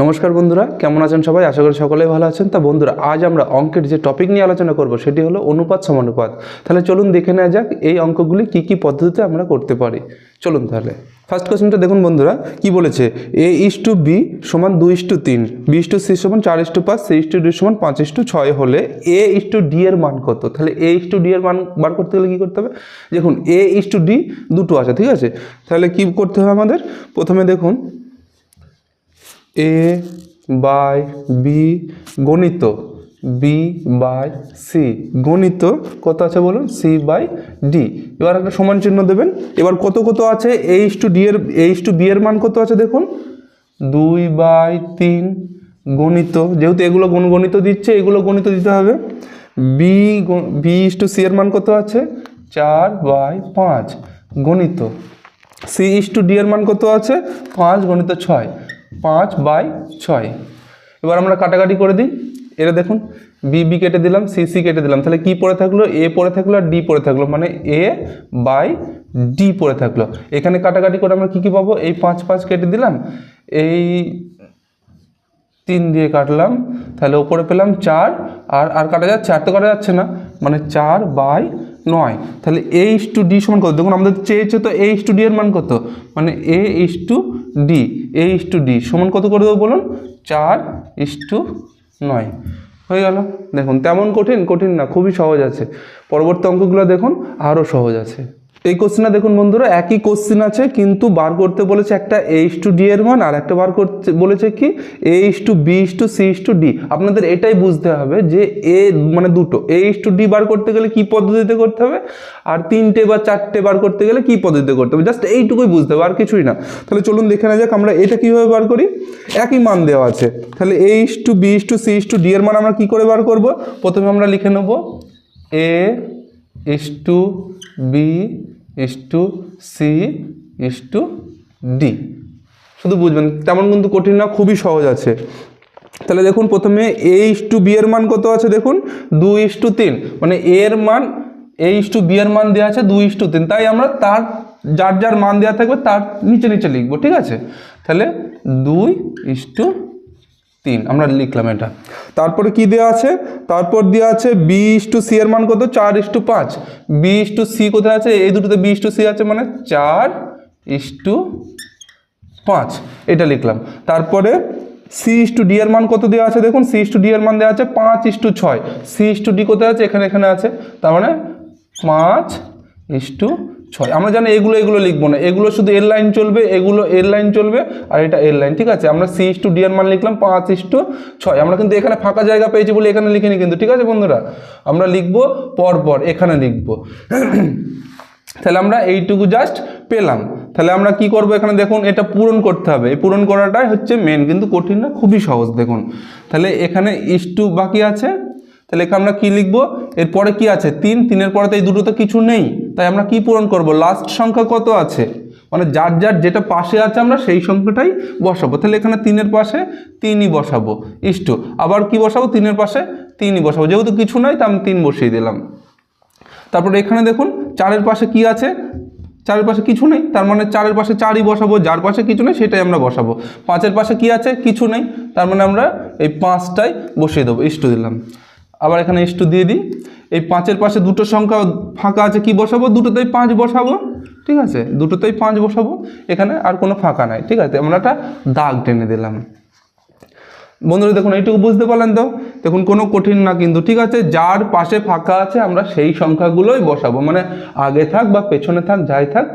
নমস্কার বন্ধুরা, কেমন আছেন সবাই? আশা করি সকলেই ভালো আছেন। তা বন্ধুরা, আজ আমরা অঙ্কের যে টপিক নিয়ে আলোচনা করব, সেটি হলো অনুপাত সমানুপাত। তাহলে চলুন দেখে নেওয়া যাক, এই অঙ্কগুলি কি কি পদ্ধতিতে আমরা করতে পারি। চলুন তাহলে। ফার্স্ট কোশ্চেনটা দেখুন বন্ধুরা, কি বলেছে? এ ইস টু বি সমান দুই ইস টু তিন বি ইস টু সি সমান চার ইস টু পাঁচ সি ইস টু ডি সমান পাঁচ ইস টু ছয় হলে এ ইস টু ডি এর মান কত? তাহলে এ ইস টু ডি এর মান বার করতে গেলে কী করতে হবে? দেখুন এ ইস টু ডি দুটো আছে, ঠিক আছে? তাহলে কি করতে হবে আমাদের? প্রথমে দেখুন এ বাই বি গণিত বি বাই সি গণিত কত আছে বলুন? সি বাই ডি এবার একটা সমান চিহ্ন দেবেন। এবার কত কত আছে? এইচ টু ডি এর এইচ টু বি এর মান কত আছে দেখুন? দুই বাই তিন গণিত। যেহেতু এগুলো গুণ গণিত দিচ্ছে, এগুলো গণিত দিতে হবে। B B is to C এর মান কত আছে? চার বাই পাঁচ। গণিত। সি ইস টু ডি এর মান কত আছে? পাঁচ, গণিত ছয়। পাঁচ বাই ছয়। এবার আমরা কাটাকাটি করে দিই। এটা দেখুন বি বি কেটে দিলাম সি সি কেটে দিলাম। তাহলে কি পড়ে থাকল? এ পড়ে থাকল আর ডি পড়ে থাকল। মানে এ বাই ডি পড়ে থাকল। এখানে কাটাকাটি করে আমরা কী কী পাবো? এই পাঁচ পাঁচ কেটে দিলাম। এই তিন দিয়ে কাটলাম। তাহলে ওপরে পেলাম চার। আর আর কাটা যাচ্ছে? আর তো কাটা যাচ্ছে না। মানে চার বাই নয়। তাহলে এ ইস টু ডি সমান কত? দেখুন, আমাদের চেয়েছে তো এ ইস টু ডি এর মান কত? মানে A is to D A is to D সমান কত করে দেবো বলুন? চার ইস টু নয়। হয়ে গেল। দেখুন, তেমন কঠিন কঠিন না, খুবই সহজ আছে। পরবর্তী অঙ্কগুলো দেখুন আরও সহজ আছে। এই কোশ্চেনটা দেখুন বন্ধুরা, একই কোশ্চেন আছে, কিন্তু বার করতে বলেছে একটা এইচ টু ডি এর মান, আর একটা বার করতে বলেছে কি? H to B to C to D আপনাদের এটাই বুঝতে হবে যে এ মানে দুটো। এইচ টু ডি বার করতে গেলে কি পদ্ধতিতে করতে হবে? আর তিনটে বা চারটে বার করতে গেলে কি পদ্ধতিতে করতে হবে? জাস্ট এইটুকুই বুঝতে হবে, আর কিছুই না। তাহলে চলুন দেখে নেওয়া যাক, আমরা এটা কীভাবে বার করি? একই মান দেওয়া আছে। তাহলে H to B to C to D এর মান আমরা কী করে বার করব? প্রথমে আমরা লিখে নেব A is to B is to C is to D শুধু বুঝবেন, তেমন কিন্তু কঠিন না, খুবই সহজ আছে। তাহলে দেখুন, প্রথমে এ ইস টু বি এর মান কত আছে দেখুন? দুই ইস টু তিন। মানে এর মান এ ইস টু বি এর মান দেওয়া আছে দুই ইস টু তিন। তাই আমরা তার, যার যার মান দেওয়া থাকবে, তার নিচে নিচে লিখব, ঠিক আছে? তাহলে দুই ইস টু তিন আমরা লিখলাম এটা তারপরে কি দেওয়া আছে তারপর দেওয়া আছে বি টু সি এর মান কত চার ইস টু পাঁচ বি টু সি কোথায় আছে এই দুটোতে বি টু সি আছে মানে চার ইস টু পাঁচ এটা লিখলাম তারপরে সি ইস টু ডি এর মান কত দেওয়া আছে দেখুন সি ইস টু ডি এর মান দেওয়া আছে পাঁচ ইস টু ছয় সি ইস টু ডি কোথায় আছে এখানে এখানে আছে তার মানে পাঁচ ইস টু ছয়। আমরা জানি এগুলো এগুলো লিখব না। এগুলো শুধু এর লাইন চলবে, এগুলো এর লাইন চলবে, আর এটা এর লাইন ঠিক আছে? আমরা সি টু ডি মান লিখলাম, পাঁচ ইস টু ছয়। আমরা কিন্তু এখানে ফাঁকা জায়গা পেয়েছি বলে এখানে লিখিনি কিন্তু। ঠিক আছে বন্ধুরা? আমরা লিখব পর পর এখানে লিখব। তাহলে আমরা এইটুকু জাস্ট পেলাম। তাহলে আমরা কি করব এখানে? দেখুন, এটা পূরণ করতে হবে। এই পূরণ করাটাই হচ্ছে মেন কিন্তু কঠিন না খুবই সহজ। দেখুন, তাহলে এখানে ইস টু বাকি আছে। তাহলে এখানে আমরা কি লিখব? এরপরে কি আছে? তিন, তিনের পরে তো এই দুটো তো কিছু নেই। তাই আমরা কি পূরণ করব? লাস্ট সংখ্যা কত আছে? মানে যার যার যেটা পাশে আছে আমরা সেই সংখ্যাটাই বসাবো। তাহলে এখানে তিনের পাশে তিনই বসাবো। ইষ্ট আবার কি বসাবো? তিনের পাশে তিনই বসাবো। যেহেতু কিছু নাই, তা আমি তিন বসিয়ে দিলাম। তারপরে এখানে দেখুন, চারের পাশে কি আছে? চারের পাশে কিছু নেই। তার মানে চারের পাশে চারই বসাবো, যার পাশে কিছু নেই, সেটাই আমরা বসাবো। পাঁচের পাশে কি আছে? কিছু নেই। তার মানে আমরা এই পাঁচটাই বসিয়ে দেবো। ইস্টু দিলাম। আবার এখানে ইস্টু দিয়ে দিই। এই পাঁচের পাশে দুটো সংখ্যা ফাঁকা আছে, কি বসাবো? দুটোতেই পাঁচ বসাবো। ঠিক আছে? দুটোতেই পাঁচ বসাবো। এখানে আর কোনো ফাঁকা নাই। ঠিক আছে? আমরা একটা দাগ টেনে দিলাম। বন্ধুরা, দেখুন, এইটুকু বুঝতে পারলেন তো? দেখুন, কোনো কঠিন না কিন্তু, ঠিক আছে? যার পাশে ফাঁকা আছে, আমরা সেই সংখ্যাগুলোই বসাবো। মানে আগে থাক বা পেছনে থাক, যাই থাক,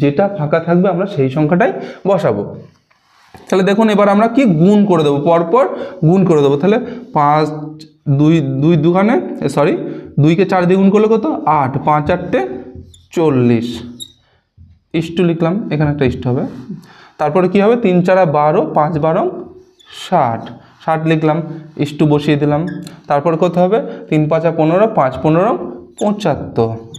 যেটা ফাঁকা থাকবে, আমরা সেই সংখ্যাটাই বসাবো। তাহলে দেখুন, এবার আমরা কি গুণ করে দেবো? পরপর গুণ করে দেবো। তাহলে পাঁচ দুই দুই দুখানে সরি দুইকে চার দ্বিগুণ করলে কত? আট, পাঁচ, আটটে চল্লিশ। ইস্টু লিখলাম, এখানে একটা ইস্ট হবে। তারপরে কি হবে? তিন চারা বারো, পাঁচ বারো, ষাট। ষাট লিখলাম, ইস্টু বসিয়ে দিলাম। তারপর কত হবে? তিন পাঁচা পনেরো, পাঁচ পনেরো, পঁচাত্তর।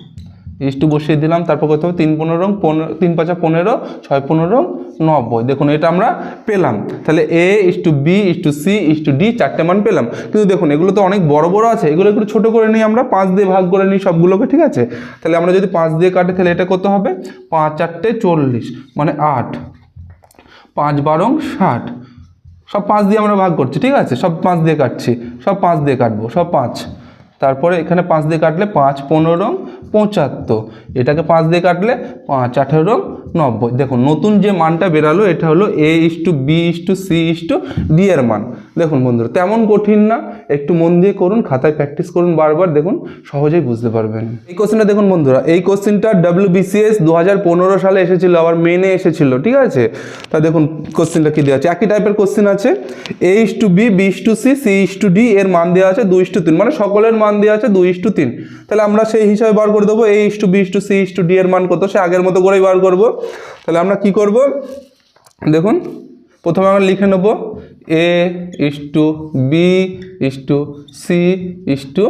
ইস্টু বসিয়ে দিলাম, তারপর কত তিন পনেরো রং পনেরো তিন পাঁচা পনেরো, ছয় পনেরো, নব্বই। দেখুন, এটা আমরা পেলাম। তাহলে A is to B is to C is to D চারটে মান পেলাম। কিন্তু দেখুন, এগুলো তো অনেক বড় বড় আছে, এগুলো একটু ছোটো করে নিই আমরা, পাঁচ দিয়ে ভাগ করে নিই সবগুলোকে, ঠিক আছে? তাহলে আমরা যদি পাঁচ দিয়ে কাটে, তাহলে এটা কত হবে পাঁচ চারটে চল্লিশ মানে আট। পাঁচ বারং ষাট। সব পাঁচ দিয়ে আমরা ভাগ করছি, ঠিক আছে? সব পাঁচ দিয়ে কাটছি, সব পাঁচ দিয়ে কাটবো, সব পাঁচ। তারপরে এখানে পাঁচ দিয়ে কাটলে পাঁচ পনেরো পঁচাত্তর। এটাকে পাঁচ দিয়ে কাটলে পাঁচ, আঠেরো, নব্বই। দেখুন, নতুন যে মানটা বেরালো, এটা হলো A is to B is to C is to D এর মান। দেখুন বন্ধুরা, তেমন কঠিন না। একটু মন দিয়ে করুন, খাতায় প্র্যাকটিস করুন বারবার, দেখুন সহজেই বুঝতে পারবেন। এই কোশ্চেনটা দেখুন বন্ধুরা, এই কোশ্চেনটা ডাব্লিউ বিসিএস দু হাজার পনেরো সালে এসেছিল, আবার মেনে এসেছিল, ঠিক আছে? তা দেখুন কোশ্চেনটা কি দেওয়া আছে? একই টাইপের কোশ্চেন আছে। A is to B B is to C C is to D এর মান দেওয়া আছে দুই ইস টু তিন। মানে সকলের মান দেওয়া আছে দুই ইস টু তিন। তাহলে আমরা সেই হিসাবে বার করে দেবো A is to B to C is to D এর মান কত সে আগের মতো করেই বার করব তাহলে আমরা কি করব দেখুন প্রথমে আমরা লিখে নেব A is to B is to C is to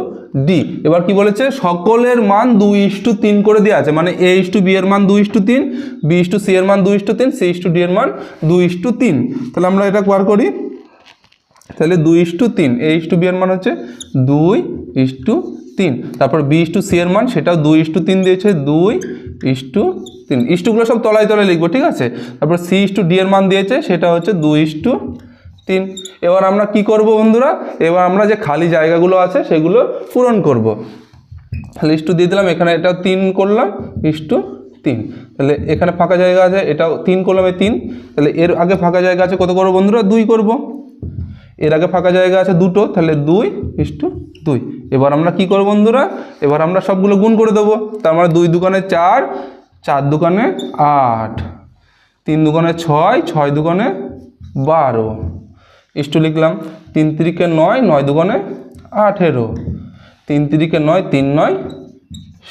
D এবার কি বলেছে সকলের মান দুই ইস টু তিন করে দেওয়া আছে মানে এ ইস টু বি এর মান দুই ইস টু তিন বি ইস টু সি এর মান দুই ইস টু তিন সি ইস টু ডি এর মান দুই ইস টু তিন তাহলে আমরা এটা বার করি তাহলে দুই ইস টু তিন এ ইস টু বি এর মান হচ্ছে দুই ইস টু তিন, তারপর বি ইস টু সি এর মান, সেটাও দুই ইস টু তিন দিয়েছে, দুই ইস টু তিন। ইস টুগুলো সব তলায় তলায় লিখব, ঠিক আছে? তারপর সি ইস টু ডি এর মান দিয়েছে, সেটা হচ্ছে দুই ইস টু তিন। এবার আমরা কি করব বন্ধুরা? এবার আমরা যে খালি জায়গাগুলো আছে, সেগুলো পূরণ করব। তাহলে ইস টু দিয়ে দিলাম, এখানে এটা তিন করলাম, ইস টু তিন। তাহলে এখানে ফাঁকা জায়গা আছে, এটাও তিন করলাম তিন। তাহলে এর আগে ফাঁকা জায়গা আছে, কত করব বন্ধুরা? দুই করব। এর আগে ফাঁকা জায়গা আছে দুটো, তাহলে দুই ইস্টু দুই। এবার আমরা কি করব বন্ধুরা? এবার আমরা সবগুলো গুণ করে দেবো। তার মানে দুই দোকানে চার চার দোকানে আট, তিন দোকানে ছয় ছয় দোকানে বারো। ইস্টু লিখলাম, তিন তিরিকে নয় নয় দোকানে আঠেরো। তিন তিরিকে নয়, তিন নয়,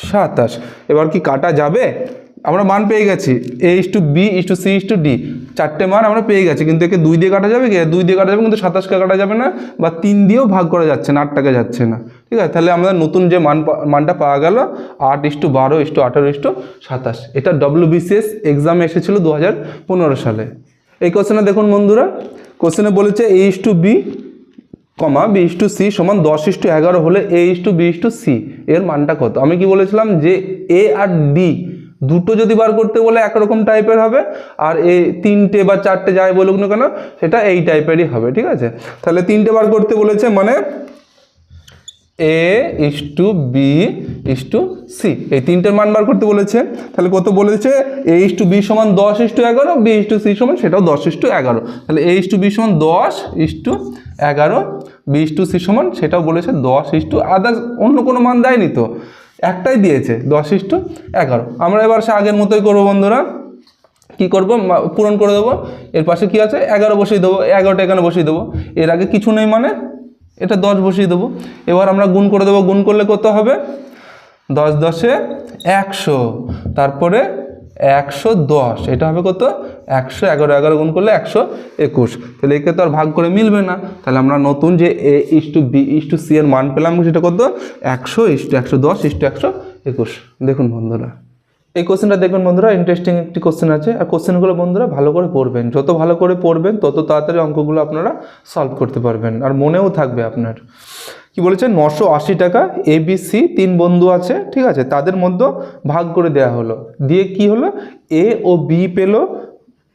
সাতাশ। এবার কি কাটা যাবে? আমরা মান পেয়ে গেছি। A is to B is to C is to D. চারটে মান আমরা পেয়ে গেছি, কিন্তু একে দুই দিয়ে কাটা যাবে কি? দুই দিয়ে কাটা যাবে, কিন্তু সাতাশকে কাটা যাবে না, বা তিন দিয়েও ভাগ করা যাচ্ছে না, আটটাকে যাচ্ছে না। ঠিক আছে? তাহলে আমাদের নতুন যে মান মানটা পাওয়া গেল, আট ইস টু বারো ইস টু আঠারো ইস টু সাতাশ। এটা ডব্লিউ বিসিএস এক্সামে এসেছিল দু হাজার পনেরো সালে। এই কোশ্চেনে দেখুন বন্ধুরা কোশ্চেনে বলেছে A is to B comma B is to C সমান দশ ইস টু এগারো হলে A is to B is to C এর মানটা কত? আমি কি বলেছিলাম যে এ আর ডি দুটো যদি বার করতে বলে একরকম টাইপের হবে আর এই তিনটে বা চারটে যাই বলুক না কেন সেটা এই টাইপেরই হবে ঠিক আছে তাহলে তিনটে বার করতে বলেছে মানে A is to B is to C এই তিনটের মান বার করতে বলেছে তাহলে কত বলেছে এ ইস টু বি সমান দশ ইস টু এগারো বি ইস টু সি সমান সেটাও দশ ইস টু এগারো তাহলে এ ইস টু বি সমান দশ ইস টু এগারো বি ইস টু সি সমান সেটাও বলেছে দশ ইস টু আদার্স অন্য কোনো মান দেয়নি তো একটাই দিয়েছে, দশ ইস টু এগারো। আমরা এবার সে আগের মতোই করব বন্ধুরা। কি করব? পূরণ করে দেবো। এর পাশে কি আছে? এগারো বসিয়ে দেবো। এগারোটা এখানে বসিয়ে দেবো। এর আগে কিছু নেই মানে? এটা দশ বসিয়ে দেবো। এবার আমরা গুণ করে দেবো। গুণ করলে কত হবে? দশ দশে একশো। তারপরে একশো দশ, এটা হবে কত? একশো এগারো এগারো গুণ করলে একশো একুশ। তাহলে একে তো আর ভাগ করে মিলবে না। তাহলে আমরা নতুন যে A is to B, is to C এর মান পেলাম, সেটা কত? একশো ইস টু একশো দশ, ইস টু একশো একুশ। দেখুন বন্ধুরা, এই কোশ্চেনটা দেখবেন বন্ধুরা ইন্টারেস্টিং একটি কোশ্চেন আছে। আর কোশ্চেনগুলো বন্ধুরা ভালো করে পড়বেন। যত ভালো করে পড়বেন, তত তাড়াতাড়ি অঙ্কগুলো আপনারা সলভ করতে পারবেন। আর মনেও থাকবে আপনার। কি বলেছে? নশো আশি টাকা এ বি সি তিন বন্ধু আছে, ঠিক আছে? তাদের মধ্যে ভাগ করে দেওয়া হলো। দিয়ে কি হলো? এ ও বি পেল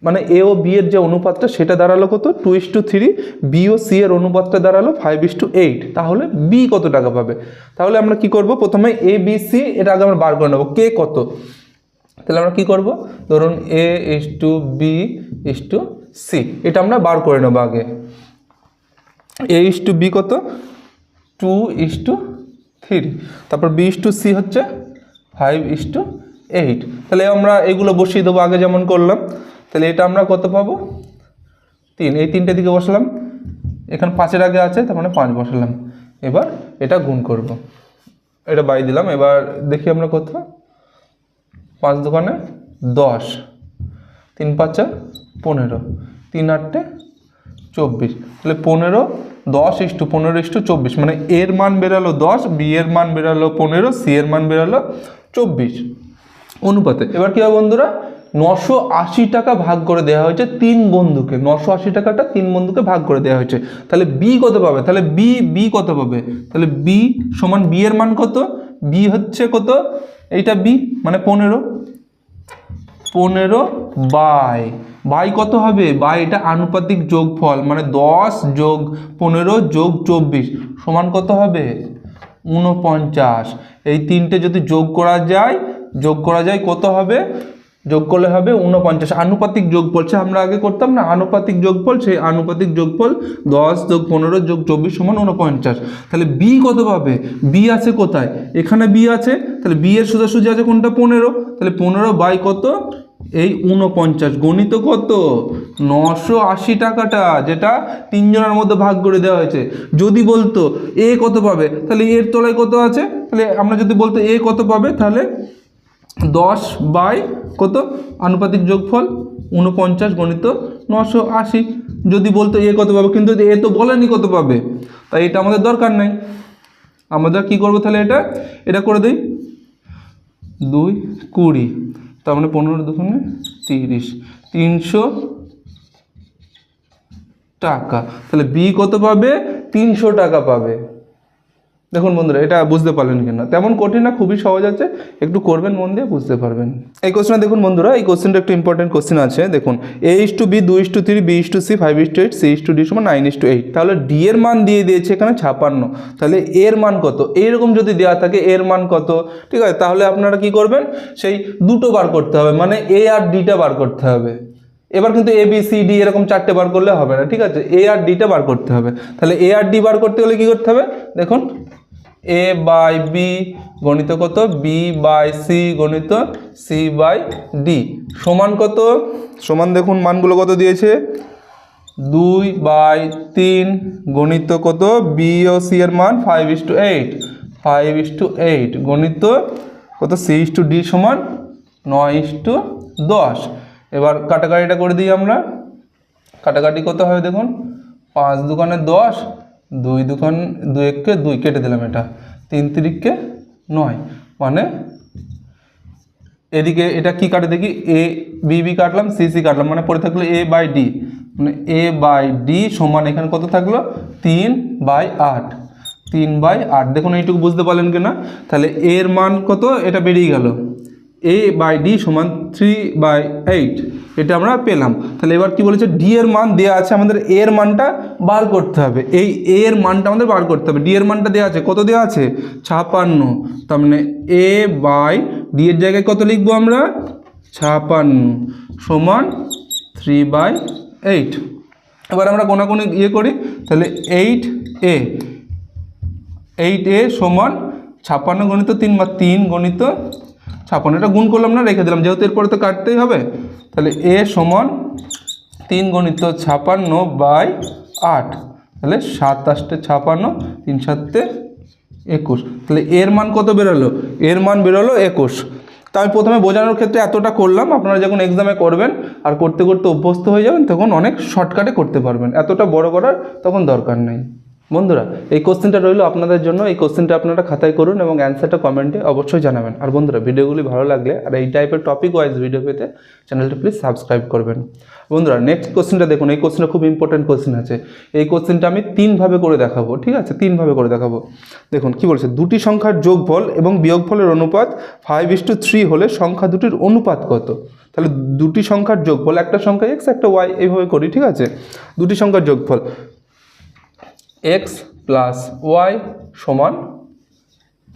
মানে এ ও বি এর যে অনুপাতটা, সেটা দাঁড়াল কত? Two is to three B O C এর অনুপাতটা দাঁড়াল ফাইভ ইস টু এইট তাহলে বি কত টাকা পাবে? তাহলে আমরা কি করব? প্রথমে এ বি সি এটা আগে আমরা বার করে নেব। কে কত? তাহলে আমরা কি করব? ধরুন A is to B is to C এটা আমরা বার করে নেব আগে। এ ইস টু বি কত? টু ইস টু থ্রি তারপর বি ইস টু সি হচ্ছে ফাইভ ইস টু এইট তাহলে আমরা এগুলো বসিয়ে দেবো আগে যেমন করলাম। তাহলে এটা আমরা কত পাবো? তিন। এই তিনটে দিকে বসালাম। এখানে পাঁচের আগে আছে, তার মানে পাঁচ বসালাম। এবার এটা গুণ করব। এটা বাই দিলাম। এবার দেখি আমরা কত পাঁচ দোকানে দশ। তিন পাঁচা পনেরো। তিন আটটে চব্বিশ। তাহলে পনেরো দশ ইস্টু পনেরো ইস্টু চব্বিশ মানে এর মান বেরালো দশ, বি এর মান বেরালো পনেরো, সি এর মান বেরালো চব্বিশ। অনুপাতে, এবার কী হবে বন্ধুরা? নশো আশি টাকা ভাগ করে দেওয়া হয়েছে তিন বন্ধুকে। নশো আশি টাকাটা তিন বন্ধুকে ভাগ করে দেওয়া হয়েছে। তাহলে বি কত পাবে? তাহলে বি বি কত পাবে? তাহলে বি সমান বি এর মান কত? বি হচ্ছে কত? এইটা বি মানে পনেরো। পনেরো বাই। বাই কত হবে? বাই এটা আনুপাতিক যোগ ফল মানে দশ যোগ পনেরো যোগ চব্বিশ। সমান কত হবে? উনপঞ্চাশ। এই তিনটে যদি যোগ করা যায়, যোগ করা যায় কত হবে? যোগ করলে হবে উনপঞ্চাশ আনুপাতিক যোগফল, সে আমরা আগে করতাম না, আনুপাতিক যোগফল, সেই আনুপাতিক যোগ যোগফল দশ যোগ পনেরো যোগ চব্বিশ সমান উনপঞ্চাশ তাহলে বি কত পাবে? বি আছে কোথায়? এখানে বি আছে, তাহলে বি এর সোজাসুজি আছে কোনটা? পনেরো। তাহলে পনেরো বাই কত? এই উনপঞ্চাশ গণিত কত? নশো আশি টাকাটা, যেটা তিনজনের মধ্যে ভাগ করে দেওয়া হয়েছে। যদি বলতো এ কত পাবে? তাহলে এর তলায় কত আছে? তাহলে আমরা যদি বলতো এ কত পাবে? তাহলে দশ বাই কত? আনুপাতিক যোগফল উনপঞ্চাশ গণিত নশো আশি। যদি বলতো এ কত পাবে? কিন্তু এ তো বলেনি কত পাবে। তাই এটা আমাদের দরকার নেই। আমরা কি করব তাহলে এটা? এটা করে দিই। দুই কুড়ি, তার মানে পনেরো দুগুণে তিরিশ। তিনশো টাকা। তাহলে বি কত পাবে? তিনশো টাকা পাবে। দেখুন বন্ধুরা, এটা বুঝতে পারলেন কিনা। তেমন কঠিন না, খুবই সহজ আছে। একটু করবেন, মন দিয়ে বুঝতে পারবেন। এই কোশ্চেনটা দেখুন বন্ধুরা, এই কোশ্চেনটা একটু ইম্পর্টেন্ট কোশ্চেন আছে। দেখুন এ ইস টু বি দুই is to three B is to C five is to eight C is to D সমান নাইন ইস টু এইট তাহলে ডি এর মান দিয়ে দিয়েছে এখানে ছাপান্ন। তাহলে এর মান কত? এইরকম যদি দেওয়া থাকে এর মান কত? ঠিক আছে, তাহলে আপনারা কি করবেন? সেই দুটো বার করতে হবে মানে এ আর ডিটা বার করতে হবে। এবার কিন্তু এ বি সি ডি এরকম চারটে বার করলে হবে না, ঠিক আছে? এ আর ডিটা বার করতে হবে। তাহলে এ আর ডি বার করতে হলে কি করতে হবে? দেখুন এ বাই বি গণিত কত? বি বাই সি গণিত সি বাই ডি সমান কত? সমান দেখুন মানগুলো কত দিয়েছে? দুই বাই তিন গণিত কত? বি ও সি এর মান five is to eight five is to eight গণিত কত? সি ইস টু ডি সমান নয় ইস টু দশ। এবার কাটাকাটিটা করে দিই আমরা। কাটাকাটি কত হবে দেখুন? পাঁচ দোকানে দশ। দুই দোকান দুই এককে দুই কেটে দিলাম এটা। তিন তিরিককে নয়। মানে এদিকে এটা কি কাটে দেখি? এ, বি কাটলাম, সি সি কাটলাম। মানে পরে থাকল এ বাই ডি। মানে এ বাই ডি সমান এখানে কত থাকল? তিন বাই আট। তিন বাই আট। দেখুন এইটুকু বুঝতে পারলেন কিনা? তাহলে এর মান কত? এটা বেরিয়ে গেল। এ বাই ডি সমান থ্রি বাই এইট এটা আমরা পেলাম। তাহলে এবার কি বলেছে? ডি এর মান দেওয়া আছে আমাদের এ এর মানটা বার করতে হবে। এই এ এর মানটা আমাদের বার করতে হবে। ডি এর মানটা দেওয়া আছে। কত দেওয়া আছে? ছাপান্ন। তার মানে এ বাই ডি এর জায়গায় কত লিখব আমরা? ছাপান্ন সমান থ্রি বাই এইট এবার আমরা কোনাকুনি ইয়ে করি। তাহলে এইট এ এইট এ সমান ছাপ্পান্ন গণিত তিন বা তিন গণিত ছাপ্পান্ন এটা গুণ করলাম না, রেখে দিলাম। যেহেতু এরপরে তো কাটতেই হবে, তাহলে এ সমান তিন গণিত ছাপান্ন বাই আট। তাহলে সাত আষ্টে ছাপান্ন, তিন সাতে একুশ। তাহলে এর মান কত বেরোলো? এর মান বেরোলো একুশ। তা আমি প্রথমে বোঝানোর ক্ষেত্রে এতটা করলাম, আপনারা যখন এক্সামে করবেন আর করতে করতে অভ্যস্ত হয়ে যাবেন, তখন অনেক শর্টকাটে করতে পারবেন। এতটা বড় করার তখন দরকার নেই। বন্ধুরা, এই কোশ্চেনটা রইল আপনাদের জন্য। এই কোশ্চেনটা আপনারা খাতায় করুন এবং অ্যান্সারটা কমেন্টে অবশ্যই জানাবেন। আর বন্ধুরা, ভিডিওগুলি ভালো লাগলে আর এই টাইপের টপিক ওয়াইজ ভিডিও পেতে চ্যানেলটা প্লিজ সাবস্ক্রাইব করবেন। বন্ধুরা নেক্সট কোশ্চেনটা দেখুন। এই কোশ্চেনটা খুব ইম্পর্টেন্ট কোশ্চেন আছে। এই কোশ্চেনটা আমি তিনভাবে করে দেখাবো, ঠিক আছে? তিনভাবে করে দেখাবো। দেখুন, কি বলছে? দুটি সংখ্যার যোগফল এবং বিয়োগফলের অনুপাত ফাইভ ইস টু থ্রি হলে সংখ্যা দুটির অনুপাত কত? তাহলে দুটি সংখ্যার যোগফল, একটা সংখ্যা এক্স একটা ওয়াই এইভাবে করি, ঠিক আছে? দুটি সংখ্যার যোগফল। এক্স প্লাস ওয়াই সমান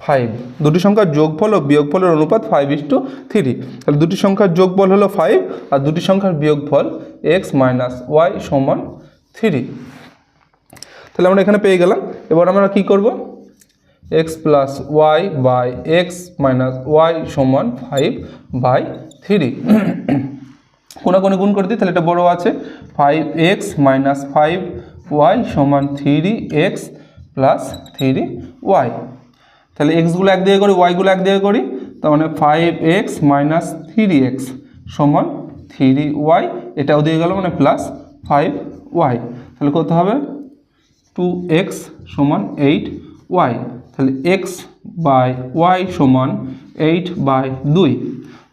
ফাইভ দুটি সংখ্যার যোগফল ও বিয়োগফলের অনুপাত ফাইভ ইস টু থ্রি তাহলে দুটি সংখ্যার যোগফল হলো ফাইভ আর দুটি সংখ্যার বিয়োগফল এক্স মাইনাস ওয়াই সমান থ্রি তাহলে আমরা এখানে পেয়ে গেলাম। এবার আমরা কি করব? X plus y by x minus y সমান ফাইভ বাই থ্রি কোনাকুনি গুণ করে দিই, তাহলে এটা বড় আছে। Five x minus five y সমান three x plus three y. তাহলে এক্সগুলো এক দিকে করি ওয়াইগুলো এক দিকে করি, তার মানে five x minus three x সমান থ্রি ওয়াই এটা ওদিকে গেল মানে প্লাস ফাইভ ওয়াই। তাহলে কত হবে? টু এক্স সমান এইট ওয়াই। তাহলে এক্স বাই ওয়াই সমান এইট বাই দুই।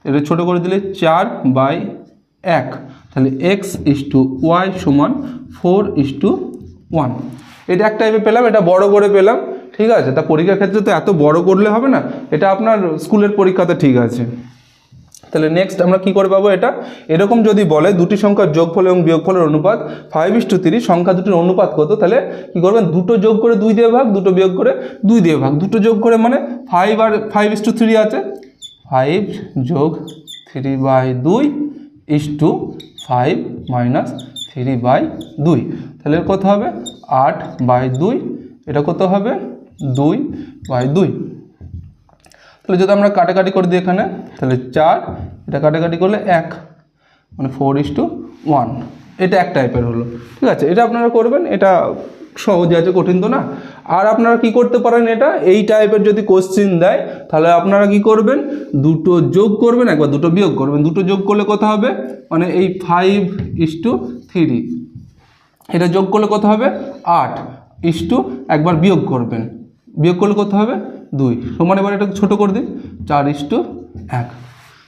এটা ছোটো করে দিলে চার বাই এক। তাহলে এক্স ইস টু ওয়াই সমান ফোর ইস টু ওয়ান এটা এক টাইপে পেলাম, এটা বড় করে পেলাম, ঠিক আছে? তা পরীক্ষার ক্ষেত্রে তো এত বড় করলে হবে না, এটা আপনার স্কুলের পরীক্ষাতে ঠিক আছে। তাহলে নেক্সট আমরা কি করে পাবো এটা? এরকম যদি বলে দুটি সংখ্যার যোগফল এবং বিয়োগফলের অনুপাত ফাইভ ইস টু তিরিশ সংখ্যা দুটির অনুপাত কত? তাহলে কি করবেন? দুটো যোগ করে দুই দিয়ে ভাগ, দুটো বিয়োগ করে দুই দিয়ে ভাগ। দুটো যোগ করে মানে ফাইভ আর ফাইভ ইস টু থ্রি আছে। ফাইভ যোগ থ্রি বাই দুই is to five minus three by দুই। তাহলে কত হবে? আট বাই দুই। এটা কত হবে? দুই বাই দুই। তাহলে যদি আমরা কাটাকাটি করে দিই এখানে, তাহলে চার, এটা কাটাকাটি করলে এক। মানে ফোর ইস টু ওয়ান এটা এক টাইপের হলো। ঠিক আছে? এটা আপনারা করবেন, এটা সহজে আছে, কঠিন তো না। আর আপনারা কি করতে পারেন এটা? এই টাইপের যদি কোশ্চিন দেয়, তাহলে আপনারা কি করবেন? দুটো যোগ করবেন, একবার দুটো বিয়োগ করবেন। দুটো যোগ করলে কত হবে? মানে এই ফাইভ ইস টু থ্রি এটা যোগ করলে কত হবে? আট ইস টু একবার বিয়োগ করবেন। বিয়োগ করলে কত হবে? দুই। সমান এবার এটা ছোটো করে দিন চার ইস টু এক।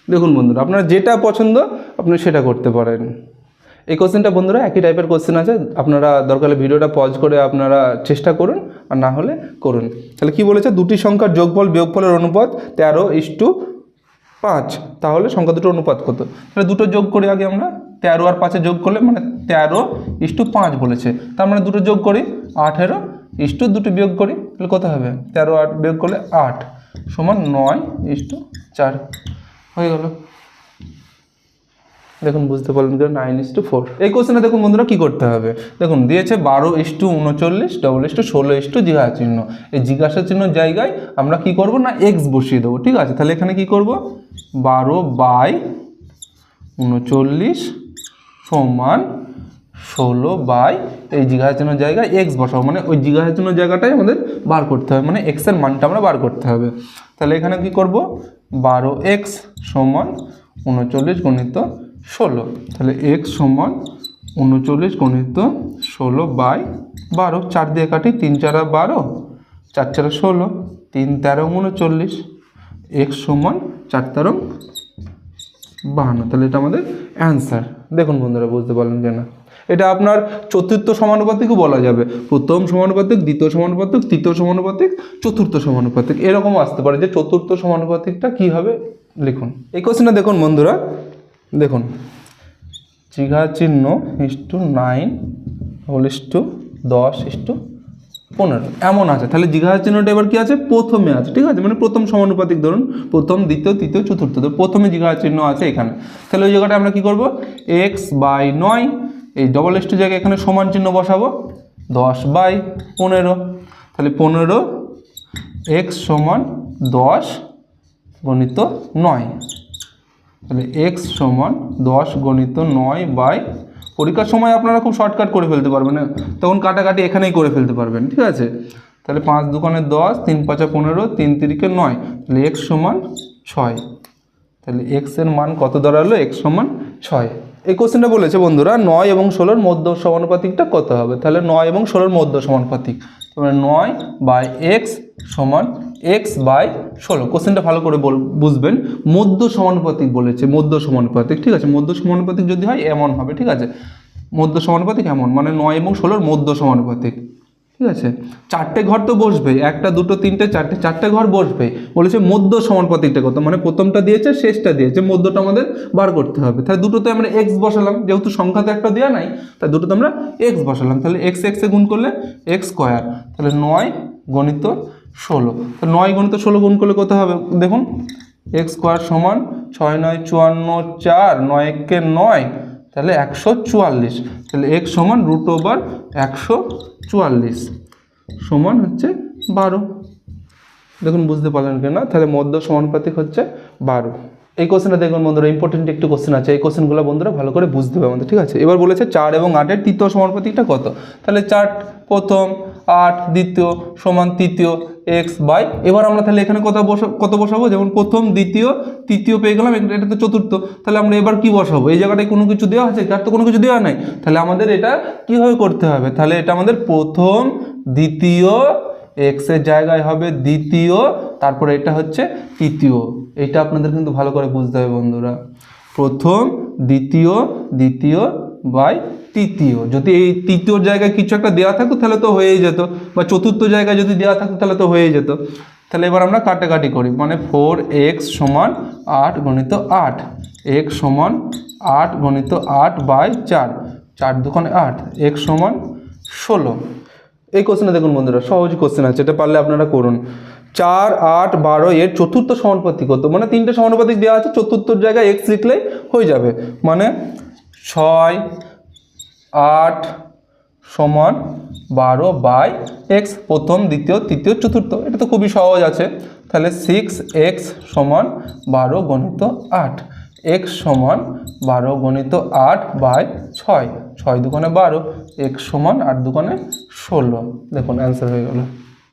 দেখুন বন্ধুরা, আপনার যেটা পছন্দ, আপনি সেটা করতে পারেন। এই কোশ্চেনটা বন্ধুরা একই টাইপের কোশ্চেন আছে। আপনারা দরকার ভিডিওটা পজ করে আপনারা চেষ্টা করুন, আর না হলে করুন। তাহলে কি বলেছে? দুটি সংখ্যার যোগফল বিয়োগফলের অনুপাত তেরো ইস টু পাঁচ। তাহলে সংখ্যা দুটো অনুপাত কত? তাহলে দুটো যোগ করি আগে আমরা। তেরো আর পাঁচে যোগ করলে মানে তেরো ইস টু পাঁচ বলেছে। তার মানে দুটো যোগ করি, আঠেরো ইস টু দুটো বিয়োগ করি, তাহলে কত হবে? তেরো আট বিয়োগ করলে আট। সমান নয় ইস টু চার। হয়ে গেল। দেখুন, বুঝতে পারলেন যে নাইন ইস টু ফোর এই কোশ্চেনে দেখুন বন্ধুরা, কী করতে হবে? দেখুন, দিয়েছে বারো ইস টু উনচল্লিশ ডবল ইস টু ষোলো ইস টু জিজ্ঞাসা চিহ্ন। এই জিজ্ঞাসা চিহ্ন জায়গায় আমরা কি করব না এক্স বসিয়ে দেবো, ঠিক আছে? তাহলে এখানে কি করব? বারো বাই উনচল্লিশ সমান ষোলো বাই এই জিজ্ঞাসা চিহ্ন জায়গায় এক্স বসাবো। মানে ওই জিজ্ঞাসা চিহ্ন জায়গাটাই আমাদের বার করতে হবে। মানে এক্সের মানটা আমরা বার করতে হবে। তাহলে এখানে কি করব? বারো এক্স সমান উনচল্লিশ গণিত ষোলো। তাহলে এক্স সমান উনচল্লিশ গণিত ষোলো বাই বারো। চার দিয়ে কাটি তিন চারা বারো, চার চারা ষোলো, তিন তেরো উনচল্লিশ। এক্স সমান চার তেরো বাহান্ন। তাহলে এটা আমাদের অ্যান্সার। দেখুন বন্ধুরা, বুঝতে পারলেন যে না এটা আপনার চতুর্থ সমানুপাতিকও বলা যাবে। প্রথম সমানুপাতিক, দ্বিতীয় সমানুপাতিক, তৃতীয় সমানুপাতিক, চতুর্থ সমানুপাতিক। এরকম আসতে পারে যে চতুর্থ সমানুপাতিকটা কী হবে? লিখুন। এই কোশ্চেনটা দেখুন বন্ধুরা দেখুন জিঘা চিহ্ন is to nine whole is to দশ ইস টু পনেরো। এমন আছে। তাহলে জিজ্ঞাসা চিহ্নটা এবার কি আছে? প্রথমে আছে। ঠিক আছে? মানে প্রথম সমানুপাতিক ধরুন, প্রথম, দ্বিতীয়, তৃতীয়, চতুর্থ। তো প্রথমে জিজ্ঞাসা চিহ্ন আছে এখানে। তাহলে ওই জায়গাটা আমরা কি করব? এক্স বাই নয় এই ডবল এস টু জায়গায় এখানে সমান চিহ্ন বসাবো। দশ বাই পনেরো। তাহলে পনেরো এক্স সমান দশ গণিত নয়। তাহলে এক্স সমান দশ গণিত নয় বাই, পরীক্ষার সময় আপনারা খুব শর্টকাট করে ফেলতে পারবেন তখন কাটাকাটি এখানেই করে ফেলতে পারবেন, ঠিক আছে? তাহলে পাঁচ দোকানে দশ, তিন পাঁচা পনেরো, তিন তিরিকে নয়, তাহলে এক্স সমান ছয়। তাহলে এক্সের মান কত দাঁড়াল? এক্স সমান ছয়। এই কোশ্চেনটা বলেছে বন্ধুরা, নয় এবং ষোলোর মধ্য সমানুপাতিকটা কত হবে? তাহলে নয় এবং ষোলোর মধ্য সমানুপাতিক। তাহলে নয় বাই এক্স সমান এক্স বাই ষোলো। কোশ্চেনটা ভালো করে বুঝবেন। মধ্য সমানুপাতিক বলেছে, মধ্য সমানুপাতিক, ঠিক আছে? মধ্য সমানুপাতিক যদি হয়, এমন হবে, ঠিক আছে? মধ্য সমানুপাতিক এমন মানে নয় এবং ষোলোর মধ্য সমানুপাতিক, ঠিক আছে? চারটে ঘর তো বসবেই একটা, দুটো, তিনটে, চারটে চারটে ঘর বসবে। বলেছে মধ্য সমানুপাতিকটা কত? মানে প্রথমটা দিয়েছে, শেষটা দিয়েছে, মধ্যটা আমাদের বার করতে হবে। তাহলে দুটোতে আমরা এক্স বসালাম, যেহেতু সংখ্যা তো একটা দেওয়া নাই তাই দুটোতে আমরা এক্স বসালাম। তাহলে এক্স এক্সে গুণ করলে এক্স স্কোয়ার তাহলে নয় গণিত ষোলো। তো নয় গণিত ষোলো গুণ করলে কত হবে? দেখুন, এক্স স্কোয়ার সমান ছয় নয় চুয়ান্ন চার, নয় একে নয়, তাহলে একশো চুয়াল্লিশ। তাহলে এক্স সমান রুট ওভার একশো চুয়াল্লিশ, সমান হচ্ছে বারো। দেখুন, বুঝতে পারলেন কি না তাহলে মধ্য সমানুপাতিক হচ্ছে বারো। এই কোশ্চেনটা দেখুন বন্ধুরা ইম্পর্টেন্ট একটি কোশ্চেন আছে। এই কোশ্চেনগুলো বন্ধুরা ভালো করে বুঝতে হবে আমাদের, ঠিক আছে? এবার বলেছে চার এবং আটের তৃতীয় সমানুপাতিকটা কত? তাহলে চার প্রথম আট, দ্বিতীয়, সমান তৃতীয় এক্স বাই এবার আমরা তাহলে এখানে কত বসা, কত বসাবো? যেমন প্রথম, দ্বিতীয়, তৃতীয় পেয়ে গেলাম এটা তো চতুর্থ। তাহলে আমরা এবার কি বসাবো? এই জায়গাটায় কোনো কিছু দেওয়া আছে? আর তো কোনো কিছু দেওয়া নাই। তাহলে আমাদের এটা কীভাবে করতে হবে? তাহলে এটা আমাদের প্রথম, দ্বিতীয় এক্সের জায়গায় হবে দ্বিতীয়, তারপরে এটা হচ্ছে তৃতীয়। এটা আপনাদের কিন্তু ভালো করে বুঝতে হবে বন্ধুরা। প্রথম, দ্বিতীয় দ্বিতীয় বাই তৃতীয়। যদি এই তৃতীয় জায়গায় কিছু একটা দেওয়া থাকতো, তাহলে তো হয়েই যেত। বা চতুর্থ জায়গায় যদি দেওয়া থাকতো, তাহলে তো হয়েই যেত। তাহলে এবার আমরা কাটাকাটি করি। মানে ফোর এক্স সমান আট গণিত আট। এক্স সমান আট গণিত আট বাই চার। চার দুখানে আট এক্স সমান ষোলো। এই কোশ্চেনে দেখুন বন্ধুরা, সহজ কোশ্চেন আছে, এটা পারলে আপনারা করুন। চার, আট, বারো, এর চতুর্থ সমানুপাতিক কত মানে তিনটে সমানুপাতিক দেওয়া আছে, চতুর্থর জায়গায় এক্স লিখলে হয়ে যাবে। মানে ছয় আট সমান বারো বাই এক্স, প্রথম, দ্বিতীয়, তৃতীয়, চতুর্থ। এটা তো খুবই সহজ আছে। তাহলে সিক্স এক্স সমান বারো গণিত আট এক্স সমান বারো গণিত আট বাই ছয়। ছয় দুকানে বারো এক্স সমান আট দুকানে ষোলো। দেখুন অ্যান্সার হয়ে গেল।